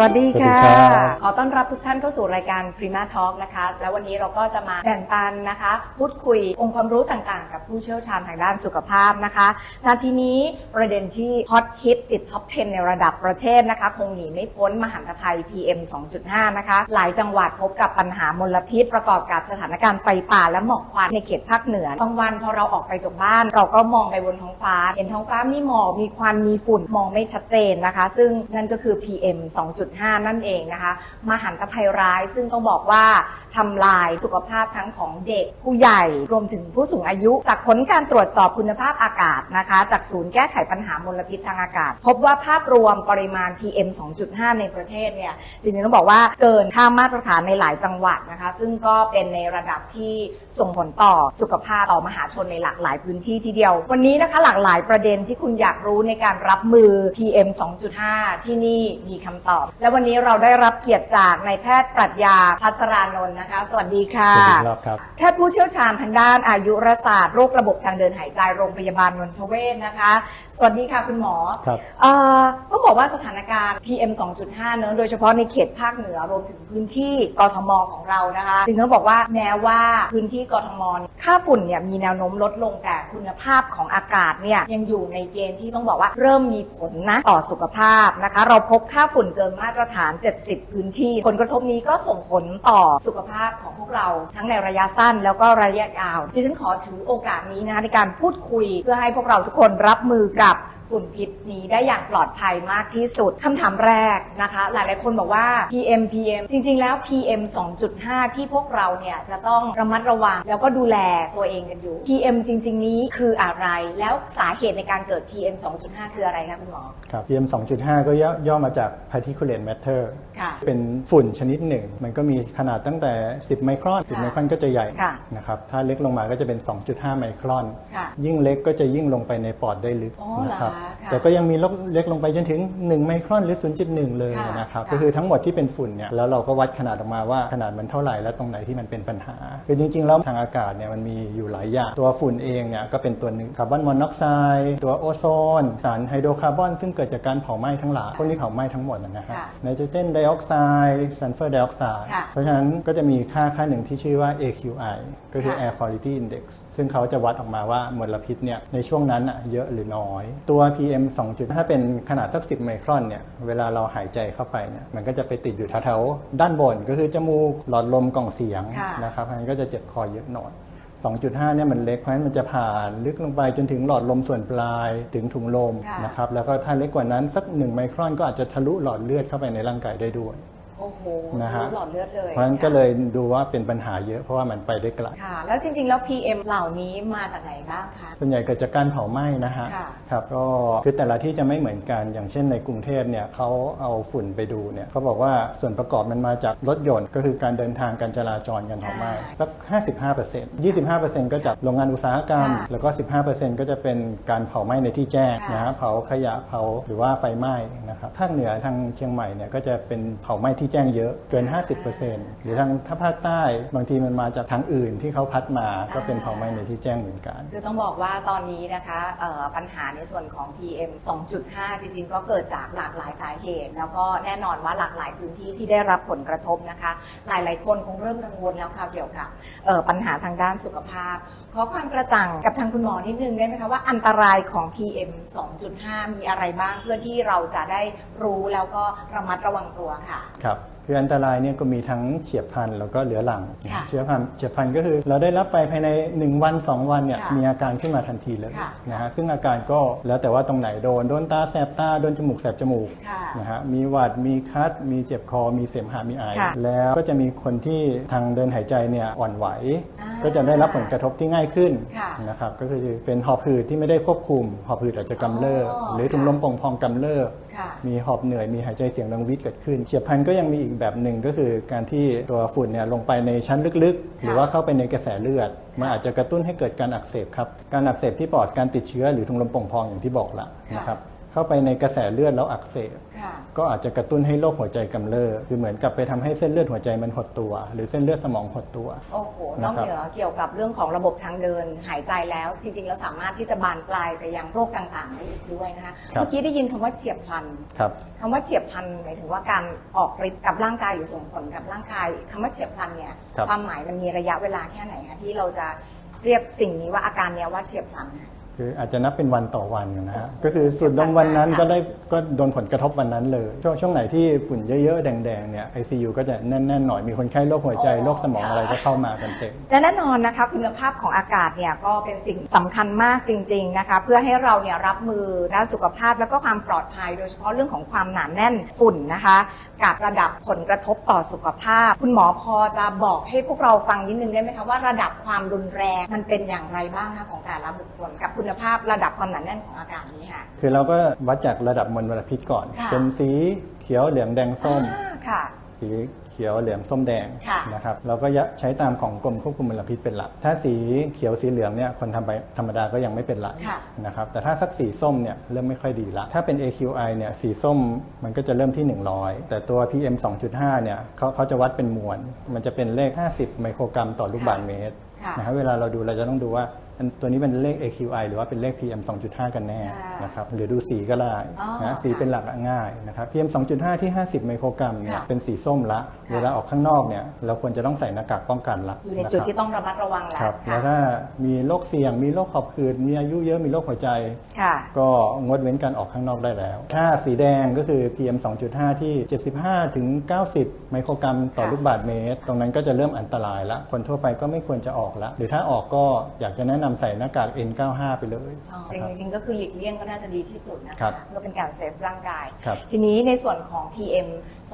สวัสดีสวัสดีค่ะครับขอต้อนรับทุกท่านเข้าสู่รายการ Prima Talk นะคะ แล้ววันนี้เราก็จะมาแบ่งปันนะคะ พูดคุยองค์ความรู้ต่างๆ กับผู้เชี่ยวชาญทางด้านสุขภาพนะคะนาทีนี้ประเด็นที่ฮอตฮิต ติดท็อป 10 ในระดับประเทศนะคะ คงหนีไม่พ้นมหันตภัย PM 2.5 นะคะ หลายจังหวัดพบกับปัญหามลพิษ ประกอบกับสถานการณ์ไฟป่าและหมอกควันในเขตภาคเหนือบางวันพอเราออกไปจากบ้าน เราก็มองไปบนท้องฟ้า เห็นท้องฟ้ามีหมอกมีควันมีฝุ่นมองไม่ชัดเจนนะคะ ซึ่งนั่นก็คือ PM 2.5 นั่นเองนะคะ มหันตภัยร้ายซึ่งต้องบอกว่า ทำลายสุขภาพทั้งของเด็กผู้ใหญ่รวมถึงผู้สูงอายุ จากผลการตรวจสอบคุณภาพอากาศนะคะ จากศูนย์แก้ไขปัญหามลพิษทางอากาศ พบว่าภาพรวมปริมาณ PM 2.5 ในประเทศเนี่ยจริงๆต้องบอกว่าเกินค่ามาตรฐานในหลายจังหวัดนะคะ ซึ่งก็เป็นในระดับที่ส่งผลต่อสุขภาพต่อมหาชนในหลากหลายพื้นที่ทีเดียว วันนี้นะคะหลากหลายประเด็นที่คุณอยากรู้ในการรับมือ PM 2.5 ที่นี่มีคำตอบ และวันนี้เราได้รับเกียรติจากนายแพทย์ปรัชญาพัชรานนท์นะคะสวัสดีค่ะสวัสดีครับครับ แพทย์ผู้เชี่ยวชาญทางด้านอายุรศาสตร์โรคระบบทางเดินหายใจโรงพยาบาลนนทเวศนะคะ สวัสดีค่ะคุณหมอครับเอ่อต้องบอกว่าสถานการณ์ PM 2.5 เนอะโดยเฉพาะในเขตภาคเหนือรวมถึงพื้นที่กทมของเรานะคะจึงต้องบอกว่าแม้ว่าพื้นที่กทมเนี่ยค่าฝุ่นเนี่ยมีแนวโน้มลดลงแต่คุณภาพของอากาศเนี่ยยังอยู่ในเกณฑ์ที่ต้องบอกว่าเริ่มมีผลนะต่อสุขภาพนะคะ เราพบค่าฝุ่นเกินมาตรฐาน 70 พื้นที่ ผลกระทบนี้ก็ส่งผลต่อสุขภาพของพวกเราทั้งในระยะสั้นแล้วก็ระยะยาวดิฉันขอถือโอกาสนี้นะคะในการพูดคุยเพื่อให้พวกเราทุกคนรับมือกับ ฝุ่นพิษนี้ได้อย่างปลอดภัยมากที่สุดคำถามแรกนะคะ หลายๆคนบอกว่า PM PM จริง ๆ แล้ว PM 2.5 ที่พวกเราเนี่ยจะต้องระมัดระวัง แล้วก็ดูแลตัวเองกันอยู่ PM จริง ๆ นี้คืออะไรแล้วสาเหตุในการเกิด PM 2.5 คืออะไรคะคุณหมอครับ PM 2.5 ก็ย่อย่อมาจาก particulate matter ค่ะเป็นฝุ่นชนิดหนึ่ง มันก็มีขนาดตั้งแต่ 10 ไมครอน 10ค่ะไมครอนก็จะใหญ่ค่ะนะครับถ้าเล็กลงมาก็จะเป็น 2.5 ไมครอนค่ะยิ่งเล็กก็จะยิ่งลงไปในปอดได้ลึกอ๋อเหรอนะครับค่ะแต่ก็ยังมีลดเล็กลงไปจนถึง 1 ไมครอนหรือ 0.1 เลยค่ะนะครับค่ะก็คือทั้งหมดที่เป็นฝุ่นเนี่ยแล้วเราก็วัดขนาดออกมาว่าขนาดมันเท่าไหร่และตรงไหนที่มันเป็นปัญหาคือจริง ๆ แล้วทางอากาศเนี่ยมันมีอยู่หลายอย่าง ตัวฝุ่นเองเนี่ยก็เป็นตัวหนึ่งคาร์บอนมอนอกไซด์ตัวโอโซน สารไฮโดรคาร์บอนซึ่งเกิดจากการเผาไหม้ทั้งหลายพวกนี้เผาไหม้ทั้งหมดนะฮะค่ะไนโตรเจนไดออกไซด์ซัลเฟอร์ไดออกไซด์ค่ะเพราะฉะนั้นก็จะมีค่าค่าหนึ่งที่ชื่อว่า AQI ก็คือค่ะ Air Quality Index ซึ่งเขาจะวัดออกมาว่ามลพิษเนี่ยในช่วงนั้นอะเยอะหรือน้อย ตัว PM 2.5ถ้าเป็นขนาดสัก 10 ไมครอนเนี่ย เวลาเราหายใจเข้าไปเนี่ย มันก็จะไปติดอยู่แถวๆด้านบน ก็คือจมูก หลอดลมกล่องเสียงค่ะนะครับเพราะฉะนั้นก็จะเจ็บคอเยอะหน่อย 2.5 เนี่ยมันเล็กเพราะฉะนั้นมันจะผ่านลึกลงไปจนถึงหลอดลมส่วนปลายถึงถุงลมค่ะนะครับ แล้วก็ถ้าเล็กกว่านั้นสัก 1 ไมครอนก็อาจจะทะลุหลอดเลือดเข้าไปในร่างกายได้ด้วย โอ้โหนะฮะหลอดเลือดเลยเพราะฉะนั้นก็เลยดูว่าเป็นปัญหาเยอะเพราะว่ามันไปได้ไกลค่ะ แล้วจริงๆ แล้ว PM เหล่านี้มาจากไหนบ้างคะส่วนใหญ่เกิดจากการเผาไหม้นะฮะค่ะครับก็คือแต่ละที่จะไม่เหมือนกันอย่างเช่นในกรุงเทพเนี่ยเขาเอาฝุ่นไปดูเนี่ยเขาบอกว่าส่วนประกอบมันมาจากรถยนต์ก็คือการเดินทางการจราจรการเผาไหม้สัก 55% 25%ก็จากโรงงานอุตสาหกรรมค่ะแล้วก็ 15%ก็จะเป็นการเผาไหม้ในที่แจ้งค่ะนะฮะเผาขยะเผาหรือว่าไฟไหม้นะครับภาคเหนือทางเชียงใหม่เนี่ยก็จะเป็นเผาไหม้ที่แจ้งเยอะเกิน 50%หรือทางถ้าภาคใต้บางทีมันมาจากทางอื่นที่เขาพัดมาก็เป็นเผาไหม้ในที่แจ้งเหมือนกัน คือต้องบอกว่าตอนนี้นะคะเอ่อปัญหาในส่วนของ PM 2.5 จริงๆ ก็เกิดจากหลากหลายสาเหตุ แล้วก็แน่นอนว่าหลากหลายพื้นที่ที่ได้รับผลกระทบนะคะ หลายๆ คนคงเริ่มกังวลแล้วค่ะเกี่ยวกับเอ่อปัญหาทางด้านสุขภาพ ขอความกระจ่างกับทางคุณหมอนิดนึงได้ไหมคะว่าอันตรายของ PM 2.5 มีอะไรบ้างเพื่อที่เราจะได้รู้แล้วก็ระมัดระวังตัวค่ะ ครับ คืออันตรายเนี่ยก็มีทั้งเฉียบพลันแล้วก็เหลือหลังค่ะเฉียบพลันเฉียบพลันก็คือ เราได้รับไปภายใน 1 วัน 2 วันเนี่ยค่ะมีอาการขึ้นมาทันทีเลยค่ะนะฮะซึ่งอาการก็แล้วแต่ว่าตรงไหนโดนโดนตาแสบตาโดนจมูกแสบจมูกค่ะนะฮะมีหวัดมีคัด มีเจ็บคอมีเสมหะมีไอค่ะ แล้วก็จะมีคนที่ทางเดินหายใจเนี่ยอ่อนไหว อ่า ก็จะได้รับผลกระทบที่ง่ายขึ้นค่ะนะครับก็คือเป็นหอบหืดที่ไม่ได้ควบคุมหอบหืดอาจจะกำเริบอ๋อหรือถุงลมโป่งพองกำเริบค่ะมีหอบเหนื่อยมีหายใจเสียงดังวิดเกิดขึ้นเฉียบพลันก็ยังมีอีกแบบหนึ่งก็คือการที่ตัวฝุ่นเนี่ยลงไปในชั้นลึกๆ หรือว่าเข้าไปในกระแสเลือดมันอาจจะกระตุ้นให้เกิดการอักเสบครับการอักเสบที่ปอดการติดเชื้อหรือทุงลมป่งพองอย่างที่บอกละนะครับ เข้าไปในกระแสเลือดแล้วอักเสบ ค่ะ ก็อาจจะกระตุ้นให้โรคหัวใจกำเริบคือเหมือนกับไปทำให้เส้นเลือดหัวใจมันหดตัว หรือเส้นเลือดสมองหดตัว โอ้โหนนะอกครับ เหนือเกี่ยวกับเรื่องของระบบทางเดินหายใจแล้ว จริงๆเราสามารถที่จะบานปลายไปยังโรคต่างๆได้อีกด้วยนะคะ เมื่อกี้ได้ยินคำว่าเฉียบพลันครับ คำว่าเฉียบพลันหมายถึงว่าการออกฤทธิ์กับร่างกายหรือส่งผลกับร่างกายคำว่าเฉียบพลันเนี่ยครับ ความหมายมันมีระยะเวลาแค่ไหนคะที่เราจะเรียกสิ่งนี้ว่าอาการเนี้ยว่าเฉียบพลันคะ คืออาจจะนับเป็นวันต่อวันนะฮะก็คือสูดดมวันนั้นก็ได้ก็โดนผลกระทบวันนั้นเลย ช่วงช่วงไหนที่ฝุ่นเยอะๆ แดงๆเนี่ย ICU ก็จะแน่นๆหน่อยมีคนไข้โรคหัวใจอ๋อโรคสมองอะไรก็เข้ามากันเต็มและแน่นอนนะคะคุณภาพของอากาศเนี่ยก็เป็นสิ่งสำคัญมากจริง ๆนะคะ เพื่อให้เราเนี่ยรับมือด้านสุขภาพแล้วก็ความปลอดภัย โดยเฉพาะเรื่องของความหนาแน่นฝุ่นนะคะกับระดับผลกระทบต่อสุขภาพ คุณหมอพอจะบอกให้พวกเราฟังนิดนึงได้ไหมคะว่าระดับความรุนแรงมันเป็นอย่างไรบ้างคะของแต่ละบุคคลกับคุณภาพระดับความหนาแน่นของอากาศนี้ค่ะ คือเราก็วัดจากระดับมลพิษก่อน ค่ะ เป็นสีเขียวเหลืองแดงส้ม อ่าค่ะ สีเขียวเหลืองส้มแดงค่ะนะครับเราก็ยะใช้ตามของกรมควบคุมมลพิษเป็นหลัก ถ้าสีเขียวสีเหลืองเนี่ยคนทำไปธรรมดาก็ยังไม่เป็นไรค่ะ นะครับแต่ถ้าสักสีส้มเนี่ยเริ่มไม่ค่อยดีละถ้าเป็น AQI เนี่ยสีส้มมันก็จะเริ่มที่ 100 แต่ตัว PM 2.5เนี่ยเขาเขาจะวัดเป็นมวล มันจะเป็นเลข 50 ไมโครกรัมต่อลูกบาศก์เมตรค่ะ นะครับเวลาเราดูเราจะต้องดูว่า อันตัวนี้เป็นเลข AQI หรือว่าเป็นเลข PM 2.5 กันแน่ค่ะนะครับหรือดูสีก็ได้อ๋อนะสีค่ะเป็นหลักอะง่ายนะครับ PM 2.5 ที่ 50 ไมโครกรัมเนี่ยค่ะเป็นสีส้มละค่ะเวลาออกข้างนอกเนี่ยเราควรจะต้องใส่หน้ากากป้องกันละอยู่ในจุดะครับที่ต้องระมัดระวังแล้วครับค่ะแล้วถ้ามีโรคเสี่ยงมีโรคขอบขืดมีอายุเยอะมีโรคหัวใจค่ะก็งดเว้นการออกข้างนอกได้แล้ว ถ้าสีแดงก็คือ PM 2.5 ที่ 75ถึง90 ไมโครกรัมต่อค่ะลูกบาศก์เมตร ตรงนั้นก็จะเริ่มอันตรายละคนทั่วไปก็ไม่ควรจะออกละหรือถ้าออกก็อยากจะแนะนำใส่หน้ากาก N95 ไปเลยอ๋อนะครับจริงๆก็คือหลีกเลี่ยงก็น่าจะดีที่สุดนะครัคะบเพื่อเป็นการเซฟร่างกายครับทีนี้ในส่วนของ PM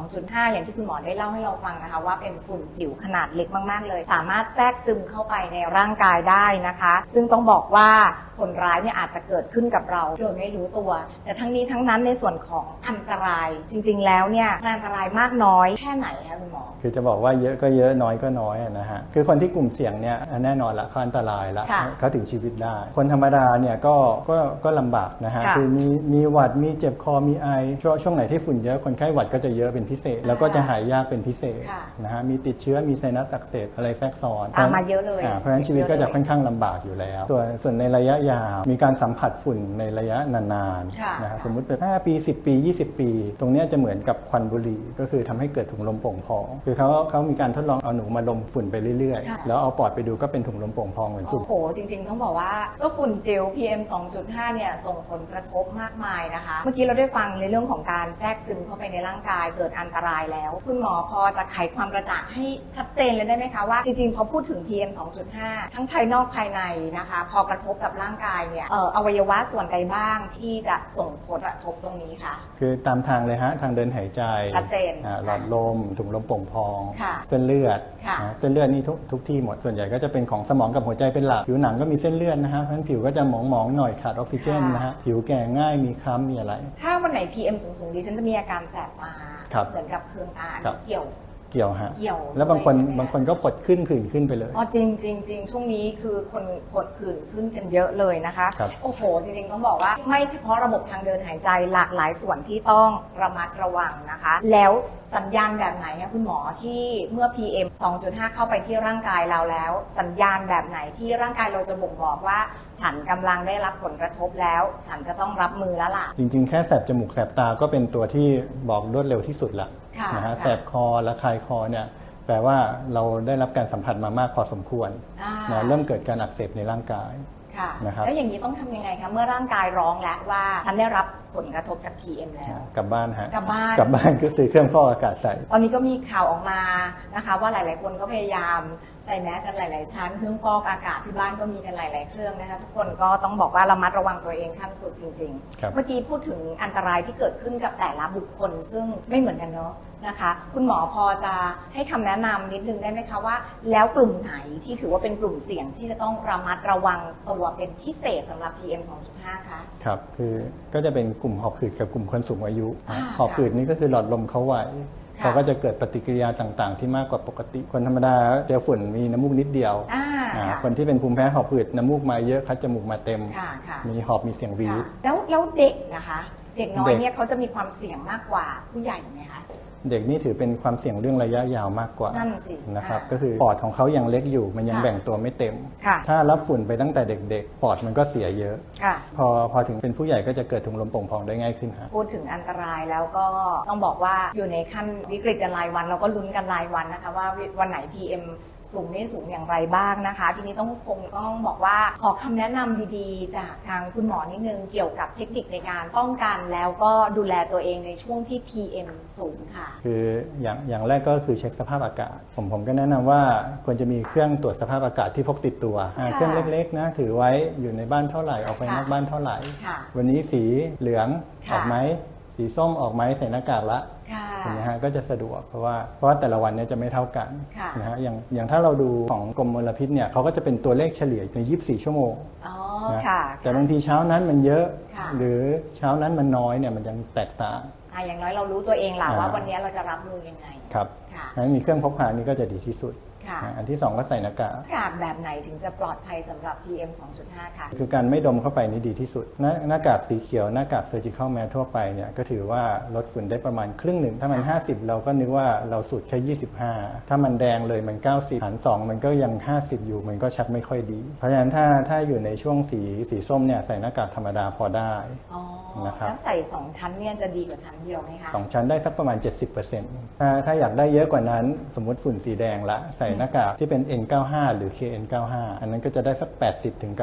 2.5 อย่างที่คุณหมอได้เล่าให้เราฟังนะคะว่าเป็นฝุ่นจิ๋วขนาดเล็กมากๆ เลย สามารถแทรกซึมเข้าไปในร่างกายได้นะคะ ซึ่งต้องบอกว่าผลร้ายเนี่ยอาจจะเกิดขึ้นกับเราโดยไม่รู้ตัว แต่ทั้งนี้ทั้งนั้นในส่วนของอันตรายจริง ๆ แล้วเนี่ยมันอันตรายมากน้อยแค่ไหนคะคุณหมอ คือจะบอกว่าเยอะก็เยอะน้อยก็น้อยอะนะฮะ คือคนที่กลุ่มเสี่ยงเนี่ยแน่นอนละเขาอันตรายละค่ะเขาถึงชีวิตได้ คนธรรมดาเนี่ยก็ก็ก็ลำบากนะฮะค่ะคือมีมีหวัดมีเจ็บคอมีไอช่วงช่วงไหนที่ฝุ่นเยอะคนไข้หวัดก็จะเยอะเป็นพิเศษ แล้วก็จะหายยากเป็นพิเศษค่ะนะฮะมีติดเชื้อมีไซนัสอักเสบอะไรแทรกซ้อนตามมาเยอะเลยาเพราะฉะนั้นชีวิตก็จะค่อนข้างลำบากอยู่แล้ว ส่วนส่วนในระยะยาวมีการสัมผัสฝุ่นในระยะนานค่ะๆนะครับสมมุติเป็น5ปี 10 ปี 20 ปี ตรงเนี้ยจะเหมือนกับควันบุหรี่ก็คือทำให้เกิดถุงลมโป่งพองคือเขาเขามีการทดลองเอาหนูมาลมฝุ่นไปเรื่อยค่ะ ๆ แล้วเอาปอดไปดูก็เป็นถุงลมโป่งพองเหมือนฝุ่น โอ้โห จริงๆ ต้องบอกว่าเจ้าฝุ่นจิ๋ว PM 2.5 เนี่ยส่งผลกระทบมากมายนะคะ เมื่อกี้เราได้ฟังในเรื่องของการแทรกซึมเข้าไปในร่างกายเกิดอันตรายแล้ว คุณหมอพอจะไขความกระจ่างให้ชัดเจนเลยได้ไหมคะว่าจริงๆ พอพูดถึง PM 2.5 ทั้งภายนอกภายในนะคะ พอกระทบกับร่างกายเนี่ยเอ่ออวัยวะส่วนใดบ้างที่จะส่งผลกระทบตรงนี้คะคือตามทางเลยฮะทางเดินหายใจชัดเจนอ่าหลอดลมถุงลมโป่งพองค่ะเส้นเลือดค่ะนะเส้นเลือดนี่ทุกทุกที่หมดส่วนใหญ่ก็จะเป็นของสมองกับหัวใจเป็นหลักผิวหนังก็มีเส้นเลือดนะฮะเพราะฉะนั้นผิวก็จะหมองๆหน่อยขาดออกซิเจนค่ะนะฮะผิวแก่ง่ายมีคล้ำมีอะไร ถ้าวันไหน PM สูงๆดิฉันจะมีอาการแสบตาครับเหมือนกับเคืองตาครับ เกี่ยว เกี่ยวฮะเกี่ยวแล้วบางคนด้วยใช่ไหม บางคนก็ผดขึ้นผื่นขึ้นไปเลย อ๋อจริงจริงจริงช่วงนี้คือคนผดผื่นขึ้นกันเยอะเลยนะคะ ครับโอ้โห จริงๆต้องบอกว่าไม่เฉพาะระบบทางเดินหายใจหลากหลายส่วนที่ต้องระมัดระวังนะคะ แล้วสัญญาณแบบไหนคะคุณหมอที่เมื่อ PM 2.5 เข้าไปที่ร่างกายเราแล้ว สัญญาณแบบไหนที่ร่างกายเราจะบ่งบอกว่า ฉันกำลังได้รับผลกระทบแล้ว ฉันจะต้องรับมือแล้วล่ะ จริง ๆ แค่แสบจมูกแสบตาก็เป็นตัวที่บอกรวดเร็วที่สุดละค่ะนะฮะค่ะแสบคอและคายคอเนี่ยแปลว่าเราได้รับการสัมผัสมามากพอสมควรอ่านะเริ่มเกิดการอักเสบในร่างกายค่ะนะครับแล้วอย่างนี้ต้องทำยังไงคะเมื่อร่างกายร้องแล้วว่าฉันได้รับ ผลกระทบจาก PM แล้ว กลับบ้านฮะกลับบ้าน กลับบ้านก็ซื้อเครื่องฟอกอากาศใส่ ตอนนี้ก็มีข่าวออกมานะคะ ว่าหลาย ๆ คนก็พยายาม ใส่แมสกันหลาย ๆ ชั้นเครื่องฟอกอากาศที่บ้านก็มีกันหลาย ๆ เครื่องนะคะทุกคนก็ต้องบอกว่าระมัดระวังตัวเองขั้นสุดจริงครับๆเมื่อกี้พูดถึงอันตรายที่เกิดขึ้นกับแต่ละบุคคล ซึ่งไม่เหมือนกันเนาะนะคะ คุณหมอพอจะให้คำแนะนำนิดนึงได้ไหมคะว่า แล้วกลุ่มไหนที่ถือว่าเป็นกลุ่มเสี่ยงที่จะต้องระมัดระวังตัวเป็นพิเศษสำหรับ PM 2.5 คะครับคือก็จะเป็นกลุ่มหอบหืดกับกลุ่มคนสูงอายุนะอ่าหอบหืดนี่ก็คือหลอดลมเขาไหวค่ะ เขาก็จะเกิดปฏิกิริยาต่างๆ ที่มากกว่าปกติ คนธรรมดาเจอฝุ่นมีน้ำมูกนิดเดียวอ่าอ่าค่ะคนที่เป็นภูมิแพ้หอบหืดน้ำมูกมาเยอะคัดจมูกมาเต็มค่ะค่ะมีหอบมีเสียงหวีค่ะดแล้วแล้วเด็กนะคะ เด็กน้อยเด็กเนี่ยเขาจะมีความเสี่ยงมากกว่าผู้ใหญ่ไหมคะ เด็กนี่ถือเป็นความเสี่ยงเรื่องระยะยาวมากกว่านั่นสินะครับอ่าก็คือปอดของเขายังเล็กอยู่มันยังค่ะแบ่งตัวไม่เต็มค่ะถ้ารับฝุ่นไปตั้งแต่เด็ก ๆ ปอดมันก็เสียเยอะค่ะพอพอถึงเป็นผู้ใหญ่ก็จะเกิดถุงลมโป่งพองได้ง่ายขึ้นฮะพูดถึงอันตรายแล้วก็ต้องบอกว่าอยู่ในขั้นวิกฤตกันรายวันเราก็ลุ้นกันรายวันนะคะว่าวันไหน PM สูงไม่สูงอย่างไรบ้างนะคะ ทีนี้ต้องคงต้องบอกว่าขอคำแนะนำดีๆ จากทางคุณหมอนิดนึงเกี่ยวกับเทคนิคในการป้องกันแล้วก็ดูแลตัวเองในช่วงที่ PM สูงค่ะ คืออย่างอย่างแรกก็คือเช็คสภาพอากาศ ผมผมก็แนะนำว่าควรจะมีเครื่องตรวจสภาพอากาศที่พกติดตัวอ่าค่ะเครื่องเล็กๆนะถือไว้อยู่ในบ้านเท่าไหร่ออกไปค่ะนอกบ้านเท่าไหร่ค่ะวันนี้สีเหลืองค่ะออกไหม สีส้มออกไหมใส่หน้ากากละค่ะอย่างนี้ยฮะก็จะสะดวกเพราะว่าเพราะว่าแต่ละวันเนี่ยจะไม่เท่ากันค่ะนะฮะอย่างอย่างถ้าเราดูของกรมมลพิษเนี่ยเขาก็จะเป็นตัวเลขเฉลี่ยใน 24 ชั่วโมงอ๋อนะค่ะแต่บางทีเช้านั้นมันเยอะค่ะหรือเช้านั้นมันน้อยเนี่ยมันยังแตกต่างอะอย่างน้อยเรารู้ตัวเองล่ะอ่าว่าวันนี้เราจะรับมือยังไงครับค่ะงั้นมีเครื่องพกพานี่ก็จะดีที่สุดค่ะนะ อันที่สองก็ใส่หน้ากากอากาศแบบไหนถึงจะปลอดภัยสำหรับ PM 2.5 ค่ะคือการไม่ดมเข้าไปนี่ดีที่สุด หน้าหน้ากากสีเขียวหน้ากาก surgical mask ทั่วไปเนี่ยก็ถือว่าลดฝุ่นได้ประมาณครึ่งหนึ่ง ถ้ามัน 50 เราก็นึกว่าเราสูดแค่ 25 ถ้ามันแดงเลยมัน 90หาร2มันก็ยัง 50 อยู่มันก็ชักไม่ค่อยดี เพราะฉะนั้นถ้าถ้าอยู่ในช่วงสีสีส้มเนี่ยใส่หน้ากากธรรมดาพอได้อ๋อนะครับแล้วใส่ 2 ชั้นเนี่ยจะดีกว่าชั้นเดียวไหมคะสองชั้นได้สักประมาณ 70%ถ้าถ้าอยากได้เยอะกว่านั้น สมมติฝุ่นสีแดงละใส่หน้ากากที่เป็น N95 หรือ KN95 อันนั้นก็จะได้สัก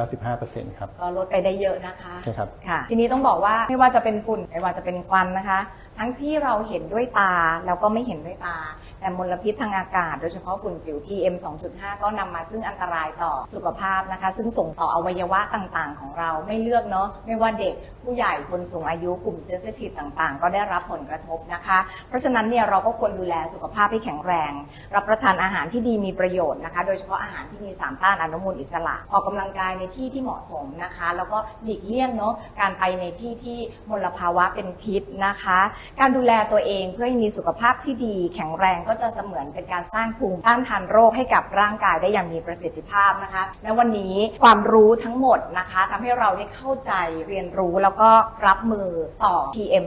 80-95%ครับ ก็ลดไปได้เยอะนะคะใช่ครับ ค่ะ ทีนี้ต้องบอกว่าไม่ว่าจะเป็นฝุ่นไม่ว่าจะเป็นควันนะคะ ทั้งที่เราเห็นด้วยตาแล้วก็ไม่เห็นด้วยตาแต่ มลพิษทางอากาศ โดยเฉพาะฝุ่นจิ๋ว PM 2.5 ก็นำมาซึ่งอันตรายต่อสุขภาพนะคะ ซึ่งส่งต่ออวัยวะต่างๆ ของเราไม่เลือกเนาะไม่ว่าเด็กผู้ใหญ่คนสูงอายุกลุ่มเซนซิทีฟต่างๆ ก็ได้รับผลกระทบนะคะ เพราะฉะนั้นเนี่ยเราก็ควรดูแลสุขภาพให้แข็งแรง รับประทานอาหารที่ดีมีประโยชน์นะคะ โดยเฉพาะอาหารที่มีสารต้านอนุมูลอิสระออกกำลังกายในที่ที่เหมาะสมนะคะ แล้วก็หลีกเลี่ยงเนาะการไปในที่ที่มลภาวะเป็นพิษนะคะ การดูแลตัวเองเพื่อให้มีสุขภาพที่ดี แข็งแรงก็จะเสมือนเป็นการสร้างภูมิต้านทานโรคให้กับร่างกายได้อย่างมีประสิทธิภาพนะคะ และวันนี้ความรู้ทั้งหมดนะคะทำให้เราได้เข้าใจเรียนรู้แล้วก็รับมือต่อ PM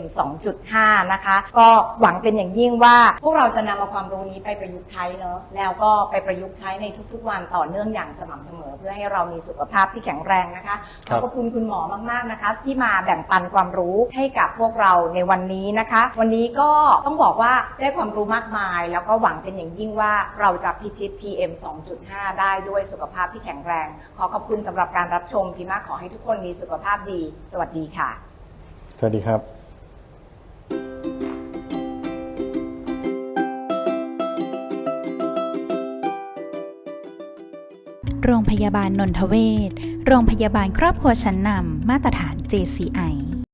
2.5 นะคะ ก็หวังเป็นอย่างยิ่งว่า พวกเราจะนำเอาความรู้นี้ไปประยุกต์ใช้เนอะแล้วก็ไปประยุกต์ใช้ในทุกๆ วันต่อเนื่องอย่างสม่ำเสมอ เพื่อให้เรามีสุขภาพที่แข็งแรงนะคะขครัอบบพระคุณคุณหมอมากๆนะคะ ที่มาแบ่งปันความรู้ให้กับพวกเราในวันนี้นะคะ วันนี้ก็ต้องบอกว่าได้ความรู้มากมายแล้วก็หวังเป็นอย่างยิ่งว่าเราจะพิชิต PM 2.5 ได้ด้วยสุขภาพที่แข็งแรง ขอขอบคุณสำหรับการรับชมพีมากขอให้ทุกคนมีสุขภาพดี สวัสดีค่ะ สวัสดีครับโรงพยาบาลนนทเวศโรงพยาบาลครอบครัวชั้นนำ มาตรฐาน JCI